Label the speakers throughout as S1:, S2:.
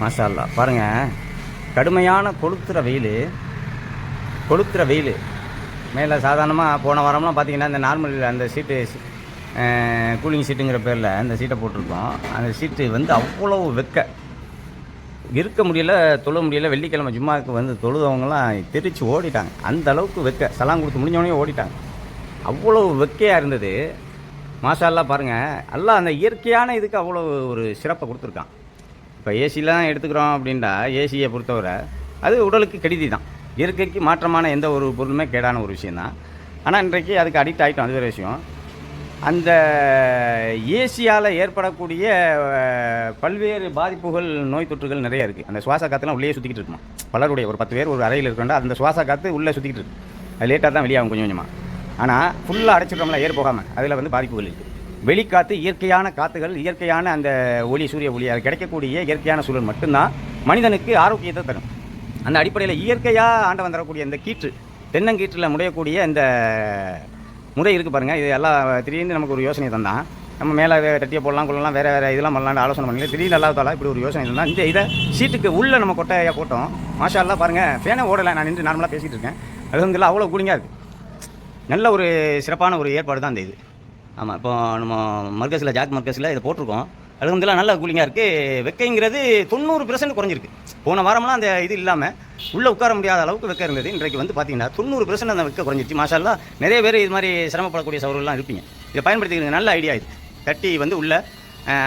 S1: மாஷா பாருங்கள் கடுமையான கொளுத்துற வெயில் கொளுத்துற வெயில். மேலே சாதாரணமாக போன வாரம்லாம் பார்த்தீங்கன்னா இந்த நார்மல் அந்த சீட்டு கூலிங் சீட்டுங்கிற பேரில் அந்த சீட்டை போட்டிருக்கோம். அந்த சீட்டு வந்து அவ்வளோ வெக்க. இருக்க முடியல தொழ முடியல வெள்ளிக்கிழமை ஜும்மாவுக்கு வந்து தொழுதவங்களாம் தெரிச்சு ஓடிட்டாங்க. அந்த அளவுக்கு வெக்க. சலாம் கொடுத்து முடிஞ்சவொடனே ஓடிட்டாங்க. அவ்வளோ வெக்கையாக இருந்தது. மாஷால்லாம் பாருங்கள் எல்லாம் அந்த இயற்கையான இதுக்கு அவ்வளோ ஒரு சிறப்பை கொடுத்துருக்கான். இப்போ ஏசிலாம் எடுத்துக்கிறோம் அப்படின்டா ஏசியை பொறுத்தவரை அது உடலுக்கு கெடுதி தான். இயற்கைக்கு மாற்றமான எந்த ஒரு பொருளுமே கேடான ஒரு விஷயந்தான் ஆனால் இன்றைக்கு அதுக்கு அடிக்ட் ஆகிட்டோம் அது வேறு விஷயம். அந்த ஏசியால் ஏற்படக்கூடிய பல்வேறு பாதிப்புகள் நோய் தொற்றுகள் நிறைய இருக்குது அந்த சுவாச காற்றுலாம் உள்ளே சுற்றிக்கிட்டு இருக்குமா? பலருடைய ஒரு பத்து பேர் ஒரு அறையில் இருக்கண்டா அந்த சுவாச காற்று உள்ளே சுற்றிக்கிட்டு இருக்கு. அது லேட்டாக தான் வெளியாகும் கொஞ்சம் கொஞ்சமாக ஆனால் ஃபுல்லாக அடைச்சிட்டோம்ல ஏர் போகாமல் அதில் வந்து பாதிப்புகள் இருக்குது வெளிக்காற்று இயற்கையான காற்றுகள் இயற்கையான அந்த ஒளி சூரிய ஒளி அது கிடைக்கக்கூடிய இயற்கையான சூழல் மட்டும்தான் மனிதனுக்கு ஆரோக்கியத்தை தரும். அந்த அடிப்படையில் இயற்கையாக ஆண்டவன் தரக்கூடிய இந்த கீற்று தென்னங்கீற்றில் முடையக்கூடிய இந்த முறை இருக்குது பாருங்கள் இது எல்லாம் திடீர்னு நமக்கு ஒரு யோசனை தந்தான். நம்ம மேலே தட்டியை போடலாம் கொள்ளலாம் வேறு வேறு இதெல்லாம் பண்ணலாம்னு ஆலோசனை பண்ணல திடீர்னு இல்லாதால இப்படி ஒரு யோசனை இருந்தால் இந்த இதை சீட்டுக்கு உள்ளே நம்ம கொட்டையாக போட்டோம். மாஷா எல்லாம் பாருங்கள் ஃபேனை ஓடலை நான் நின்று நார்மலாக பேசிகிட்டு இருக்கேன். அது வந்து அவ்வளோ கூலிங்காக இருக்குது நல்ல ஒரு சிறப்பான ஒரு ஏற்பாடு தான் இந்த இது. ஆமாம் இப்போ நம்ம மர்கஸில் ஜாக் மர்கஸில் இதை போட்டிருக்கோம். அலகம்துல்லா நல்ல கூலிங்காக இருக்குது வெக்கைங்கிறது தொண்ணூறு பெர்சன்ட் குறைஞ்சிருக்கு. போன வாரம்லாம் அந்த இது இல்லாமல் உள்ளே உட்கார முடியாத அளவுக்கு வெக்க இருந்தது. இன்றைக்கு வந்து பார்த்தீங்கன்னா தொண்ணூறு பெர்சன்ட் அந்த வெக்க குறைஞ்சிருச்சு. மாஷால்லா நிறைய பேர் இது மாதிரி சிரமப்படக்கூடிய சவர்கள்லாம் இருப்பீங்க. இதை பயன்படுத்திக்கிறது நல்ல ஐடியா இது. தட்டி வந்து உள்ள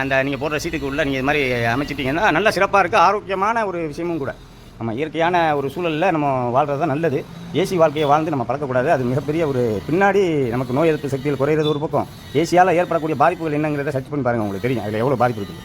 S1: அந்த நீங்கள் போடுற சீட்டுக்கு உள்ளே நீங்கள் இது மாதிரி அமைச்சிட்டிங்கன்னா நல்ல சிறப்பாக இருக்குது ஆரோக்கியமான ஒரு விஷயமும் கூட. நம்ம இயற்கையான ஒரு சூழலில் நம்ம வாழ்கிறது தான் நல்லது. ஏசி வாழ்க்கையை வாழ்ந்து நம்ம பழக்கக்கூடாது. அது மிகப்பெரிய ஒரு பின்னாடி நமக்கு நோய் எதிர்ப்பு சக்திகள் குறையிறது ஒரு பக்கம். ஏசியால் ஏற்படக்கூடிய பாதிப்புகள் என்னங்கிறத சர்ச் பண்ணி பாருங்கள் உங்களுக்கு தெரியும். அதில் எவ்வளோ பாதிப்பு இருக்குது?